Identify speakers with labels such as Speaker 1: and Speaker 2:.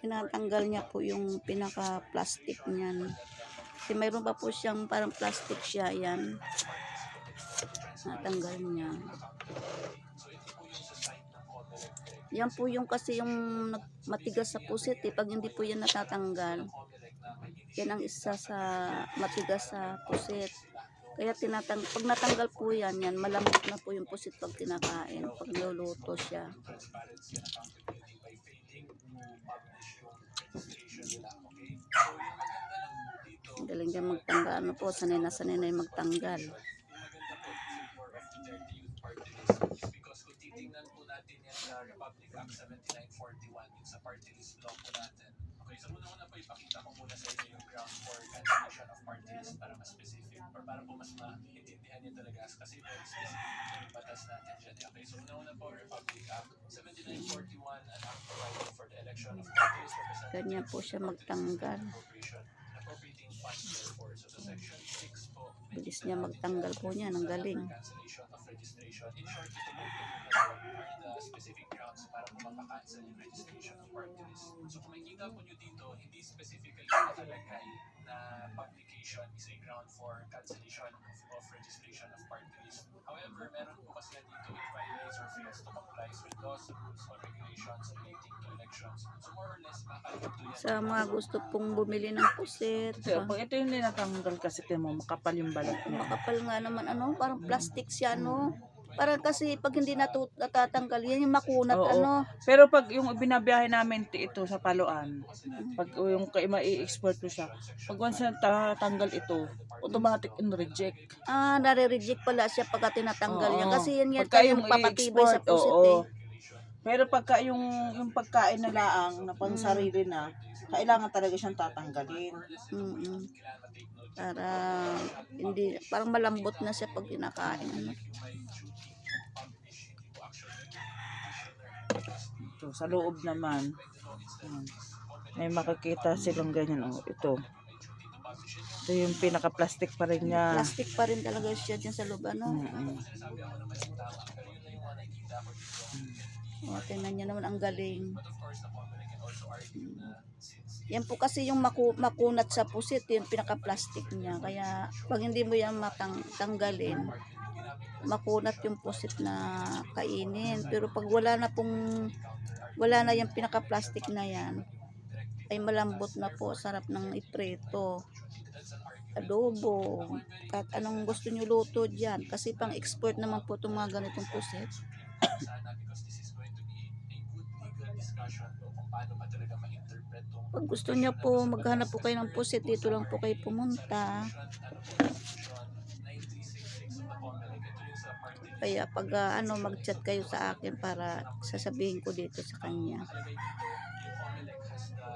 Speaker 1: tinatanggal niya po yung pinaka-plastic niyan. Kasi mayroon pa po siyang parang plastic siya, yan. Natanggal niya. Yan po yung kasi yung matigas sa pusit eh. Pag hindi po yan natatanggal, yan ang isa sa matigas sa pusit. Kaya tinatang pag natanggal po yan, yan malambot na po yung pusit pag kinakain, pag niluluto siya. Ang Galing niya magtanggal. Ano po, sanay na sanay na yung magtanggal.
Speaker 2: Because kung titingnan po natin yan sa Republic Act 7941, yung sa party list law natin. Okay, so muna-una po ipakita ko muna sa inyo yung ground for cancellation of party para mas specific or para po mas maintindihan niyo talaga kasi very specific yung batas natin dyan. Okay, so muna-una po Republic Act 7941, an act providing for the election of party list representatives
Speaker 1: Ganyan po siya magtanggal.
Speaker 2: appropriation, appropriating funds therefore. So sa section 6 po, may
Speaker 1: Bilis niya magtanggal po niya. Ang galing.
Speaker 2: specific grounds para po mapakancel yung registration of party list. So kung makikita po nyo dito, hindi specifically nakalagay na publication is a ground for cancellation of, registration of party list. However, meron po kasi dito it violates or fails to comply with laws, rules, or regulations relating
Speaker 1: Sa mga gusto pong bumili ng pusit,
Speaker 3: Kasi pag ito yung tinatanggal kasi timo, makapal yung balat niya.
Speaker 1: makapal nga naman ano, parang plastic siya no. Parang kasi pag hindi natu- natatanggal, yan yung makunat
Speaker 3: Oo.
Speaker 1: ano.
Speaker 3: Pero pag yung binabiyahe namin ti- ito sa paluan, pag yung kay ma-export ko siya, pag once na tatanggal ito, automatic in reject.
Speaker 1: Ah, nare-reject pala siya pagka tinatanggal niya.
Speaker 3: Oo.
Speaker 1: Kasi yan yan
Speaker 3: Pagka
Speaker 1: yung papatibay sa
Speaker 3: i-export,
Speaker 1: pusit
Speaker 3: oo.
Speaker 1: eh.
Speaker 3: Pero pagka yung yung pagkain na laang na pang sarili na, kailangan talaga siyang tatanggalin.
Speaker 1: Mm-mm. Para hindi, parang malambot na siya pag kinakain. Ano.
Speaker 3: Ito, sa loob naman, may makikita silang ganyan. Oh, ito. Ito yung pinaka-plastic pa rin niya.
Speaker 1: Plastic pa rin talaga siya dyan sa loob. Ano.
Speaker 3: Mm-mm.
Speaker 1: O, tingnan niyo naman ang galing. Yan po kasi yung maku makunat sa pusit, yung pinaka-plastic niya. Kaya pag hindi mo yan matang tanggalin, makunat yung pusit na kainin. Pero pag wala na pong, wala na yung pinaka-plastic na yan, ay malambot na po, sarap ng ipreto. Adobo, kahit anong gusto nyo luto dyan. Kasi pang export naman po itong mga ganitong pusit.
Speaker 2: discussion po kung paano ba talaga ma-interpret tong
Speaker 1: Pag gusto niyo po, maghanap po kayo ng pusit, dito lang po kayo pumunta. Kaya pag ah, ano, mag-chat kayo sa akin para sasabihin ko dito sa kanya.